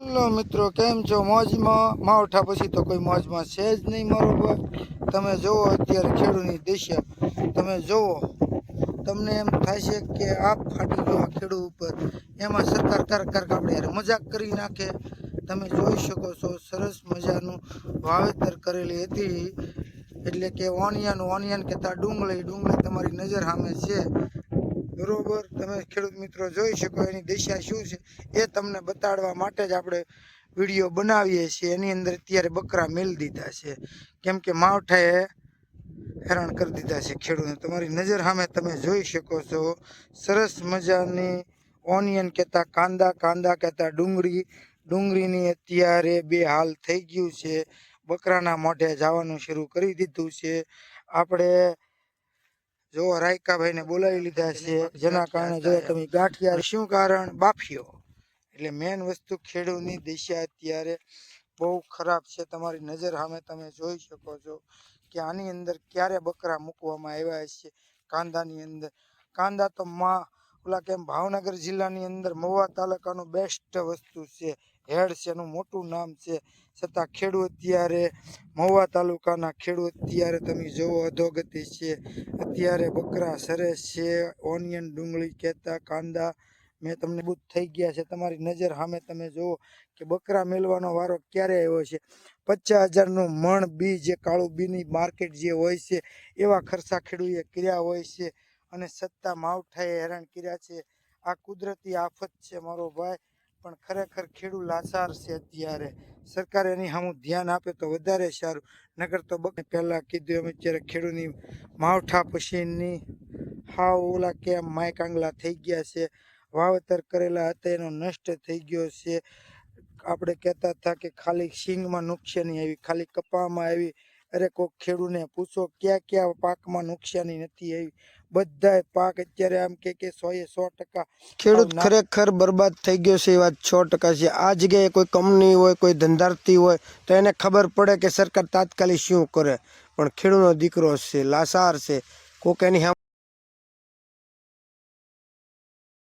Hello મિત્રો, કેમ છો? મોજમાં, માવઠા પછી તો કોઈ મોજમાં છે જ નહીં મારો ભાઈ તમે જુઓ અત્યારે ખેડૂતની દિશા તમે જુઓ. તમને એમ છે કે આપ ફાટી ગયો આ ખેડૂત ઉપર. એમાં સરકાર કર કાપડે યાર મજાક કરી નાખે. તમે જોઈ શકો છો, સરસ મજાનું વાવેતર કરેલી હતી. એટલે કે ઓનિયન ઓનિયન કહેતા ડુંગળી ડુંગળી તમારી નજર સામે છે. બરોબર? તમે ખેડૂત મિત્રો જોઈ શકો એની દિશા શું છે? એ તમને બતાડવા માટે જ આપણે વીડિયો બનાવીએ છીએ. એની અંદર અત્યારે બકરા મેલ દીધા છે. કેમ કે માવઠાએ હેરાન કરી દીધા છે ખેડૂતને. તમારી નજર સામે તમે જોઈ શકો છો. સરસ મજાની ઓનિયન કહેતા કાંદા કાંદા કહેતા ડુંગળી. ડુંગળીની અત્યારે બે હાલ થઈ ગયું છે. બકરાના મોઢે જવાનું શરૂ કરી દીધું છે. આપણે જો રાયકાભાઈને બોલાવી લીધા છે જેના કારણે જો તમે ગાંઠિયા શું કારણ? બાફિયો એટલે મેન વસ્તુ ખેડૂતની દિશા અત્યારે બહુ ખરાબ છે. તમારી નજર સામે તમે જોઈ શકો છો કે આની અંદર ક્યારે બકરા મૂકવામાં આવ્યા છે. કાંદાની અંદર. કાંદા તો માં ઓલા કેમ? ભાવનગર જિલ્લાની અંદર મહુવા તાલુકાનું બેસ્ટ વસ્તુ છે. હેડ છે, એનું મોટું નામ છે. છતાં ખેડૂત અત્યારે મહુવા તાલુકાના ખેડૂત અત્યારે તમે જોવો અધોગતિ છે. અત્યારે બકરા, સરસ છે, ઓનિયન, ડુંગળી કહેતા કાંદા મેં તમને બુદ્ધ થઈ ગયા છે. તમારી નજર સામે તમે જુઓ કે બકરા મેળવાનો વારો ક્યારે આવ્યો છે? પચાસ હજારનું મણ બી જે કાળું, બીની માર્કેટ જે હોય છે, એવા ખર્ચા ખેડૂએ કર્યા હોય છે. અને સત્તા માવઠાએ હેરાન કર્યા છે. આ કુદરતી આફત છે મારો ભાઈ, પણ ખરેખર ખેડૂત લાચાર છે અત્યારે. સરકાર એની સામું ધ્યાન આપે તો વધારે સારું. નગર તો બક પહેલાં કીધું એમ અત્યારે ખેડૂતની માવઠા પછીની હાવ ઓલા કેમ માય કાંગલા થઈ ગયા છે. વાવેતર કરેલા હતા, એનો નષ્ટ થઈ ગયો છે. આપણે કહેતા હતા કે ખાલી સિંગમાં નુકસાની આવી, ખાલી કપામાં આવી. અરે કોઈક ખેડૂને પૂછો ક્યાં ક્યાં પાકમાં નુકસાની નથી આવી? બધાય પાક અત્યારે આમ કે કે સો એ સો ટકા ખેડૂત ખરેખર બરબાદ થઈ ગયો છે એ વાત સો ટકા છે. આ જગ્યાએ કોઈ કંપની હોય કોઈ ધંધાર્થી હોય તો એને ખબર પડે કે સરકાર તાત્કાલિક શું કરે. પણ ખેડૂતનો દીકરો છે લાસાર છે કોક એની